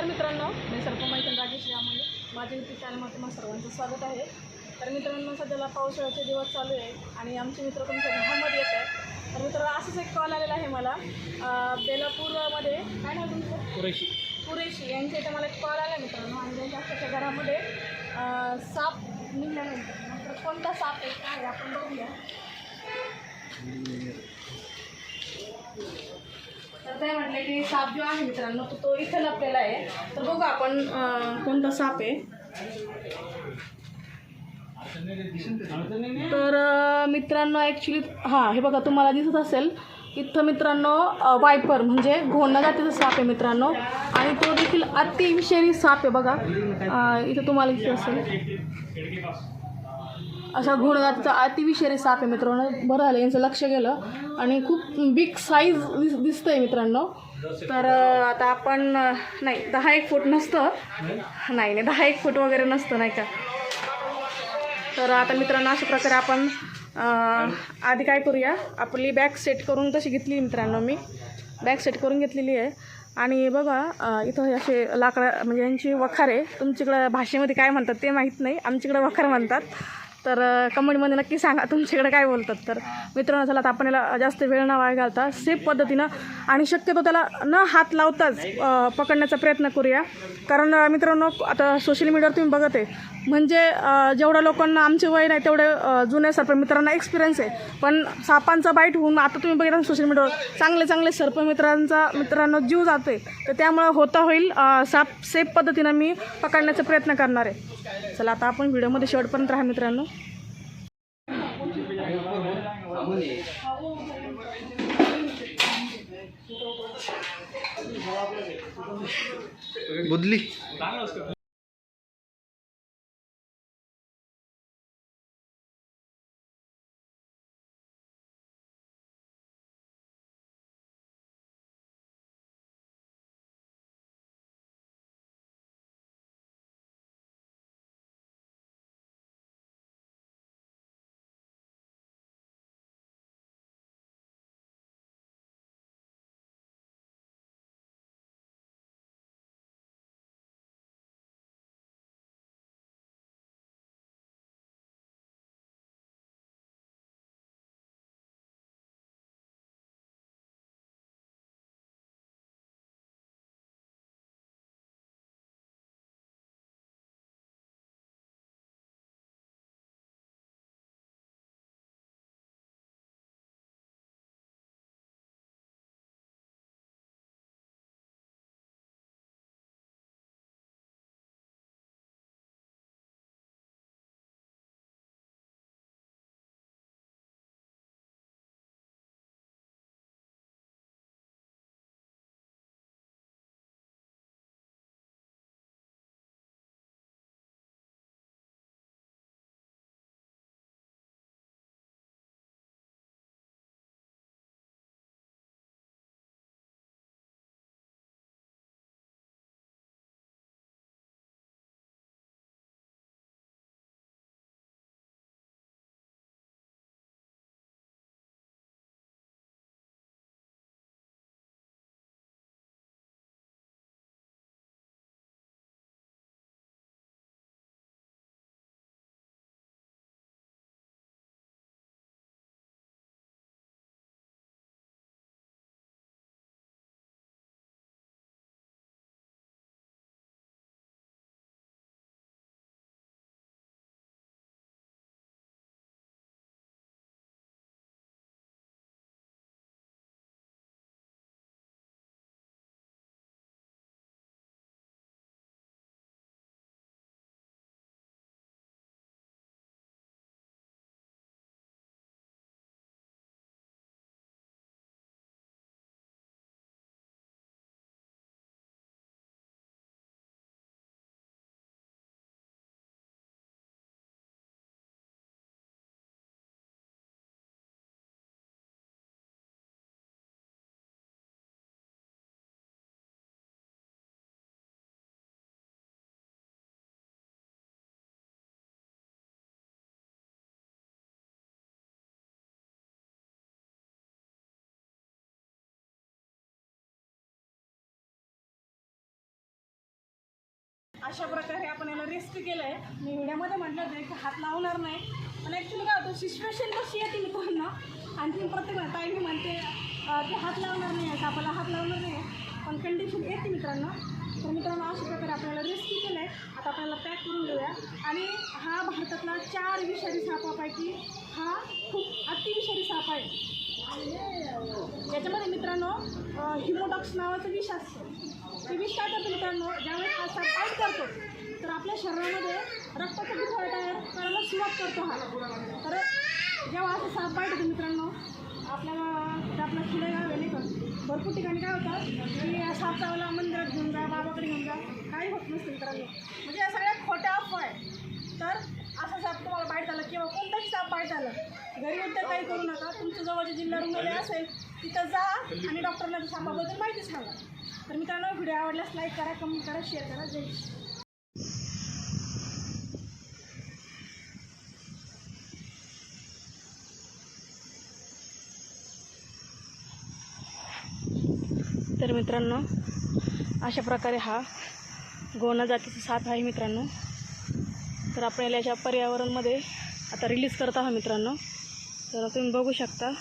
नमस्कार मित्रांनो मी सर्पमैत्री राजेश यामुळे. माझ्या युट्यूब चॅनलमध्ये तुम्हा सर्वांचं स्वागत आहे. तर मित्रांनो सध्याला पावसाळ्याचे दिवस चालू आहे आणि आमचे मित्र तुमच्या घरामध्ये येत आहे तर मित्रांनो असंच एक कॉल आलेला आहे मला. बेलापूरमध्ये काय नाव तुमचं? पुरेशी कुरेशी. यांच्या इथे मला एक कॉल आला मित्रांनो. आणि त्यांच्या अक्षरशः घरामध्ये साप निघाल्यानंतर नंतर कोणता साप आहे? काय आहे? आपण बघूया. तर साप जो आहे मित्रांनो तो तो इथे लपलेला आहे. तर बघू आपण कोणता साप आहे. तर मित्रांनो ॲक्च्युली हां हे बघा तुम्हाला दिसत असेल. इथं मित्रांनो वायपर म्हणजे घोणा जातीचा साप आहे मित्रांनो. आणि तो देखील अतिविषारी साप आहे बघा. इथं तुम्हाला दिसत असेल. असा घोण अतिविषारी साप आहे मित्रांनो. बरं झालं यांचं लक्ष गेलं. आणि खूप बिग साईज दिस दिसतंय मित्रांनो. तर आता आपण नाही दहा एक फूट नसतं. नाही नाही दहा एक फूट वगैरे नसतं नाही का? तर आता मित्रांनो अशा प्रकारे आपण आधी काय करूया? आपली बॅग सेट करून तशी घेतली मित्रांनो मी. बॅग सेट करून घेतलेली आहे. आणि बघा इथं हे असे लाकडं म्हणजे यांची वखारे तुमच्याकडं भाषेमध्ये काय म्हणतात ते माहीत नाही. आमच्याकडं वखार म्हणतात. तर कमेंटमध्ये नक्की सांगा तुमच्याकडे काय बोलतात. तर मित्रांनो चला आता आपण याला जास्त वेळ न वाया घालता सेफ पद्धतीनं आणि शक्यतो त्याला न हात लावताच पकडण्याचा प्रयत्न करूया. कारण मित्रांनो आता सोशल मीडियावर तुम्ही बघत आहे. म्हणजे जेवढ्या लोकांना आमचे वय नाही तेवढे जुने जुन्या सर्प मित्रांना एक्सपिरियन्स आहे. पण सापांचा बाईट होऊन आता तुम्ही बघितलं सोशल मीडियावर चांगले चांगले सर्प मित्रांचा मित्रांनो जीव जातोय. तर त्यामुळं होता होईल साप सेफ पद्धतीनं मी पकडण्याचा प्रयत्न करणार आहे. चला आता आपण व्हिडिओमध्ये शेवटपर्यंत राहा मित्रांनो. बुदली. अशा प्रकारे आपण याला रेस्ट केलं आहे मी व्हिडिओमध्ये म्हटलं होतं की हात लावणार नाही. पण ॲक्च्युली काय होतं सिच्युएशन कशी येते मित्रांनो आणखी प्रत्येक टाईम मी म्हणते की हात लावणार नाही आहे सापाला हात लावणार नाही आहे. पण कंडिशन येते मित्रांनो. तर मित्रांनो अशा प्रकारे आपल्याला रेस्क्यू केलं आहे आता आपल्याला पॅक करून घेऊया. आणि हा भारतातला चार विषारी सापापैकी हा खूप अतिविषारी साप आहे. याच्यामध्ये मित्रांनो हिमोडॉक्स नावाचं विष असतं. ते काय करतो मित्रांनो? ज्यावेळेस हा साप करतो तर आपल्या शरीरामध्ये रक्ताचा गुठळा तयार करायला सुरुवात करतो हा. तर जेव्हा असं साप बाईट होतो मित्रांनो आपल्याला आपला आपलं खेडेगाव आहे नाही का भरपूर ठिकाणी काय होतं की साप चावला मंदिरात घेऊन जा बाबाकडे घेऊन जा काही होत नसतं मित्रांनो. म्हणजे या सगळ्या खोट्या अफवा आहे. तर असा साप तुम्हाला बाईट आला किंवा कोणताही साप बाईट आला घरी उत्तर काही करू नका. तुमच्या जवळचे जिल्हा रुग्णालय असेल तिथं जा आणि डॉक्टरला सापाबद्दल माहिती सांगा. तर मित्रांनो व्हिडिओ आवडल्यास लाईक करा कमेंट करा शेअर करा. जय तर मित्रांनो अशा प्रकारे हा गोना जातीचा साप आहे मित्रांनो. तर आपण याला याच्या पर्यावरणमध्ये आता रिलीज करत आहोत मित्रांनो. तर तुम्ही बघू शकता.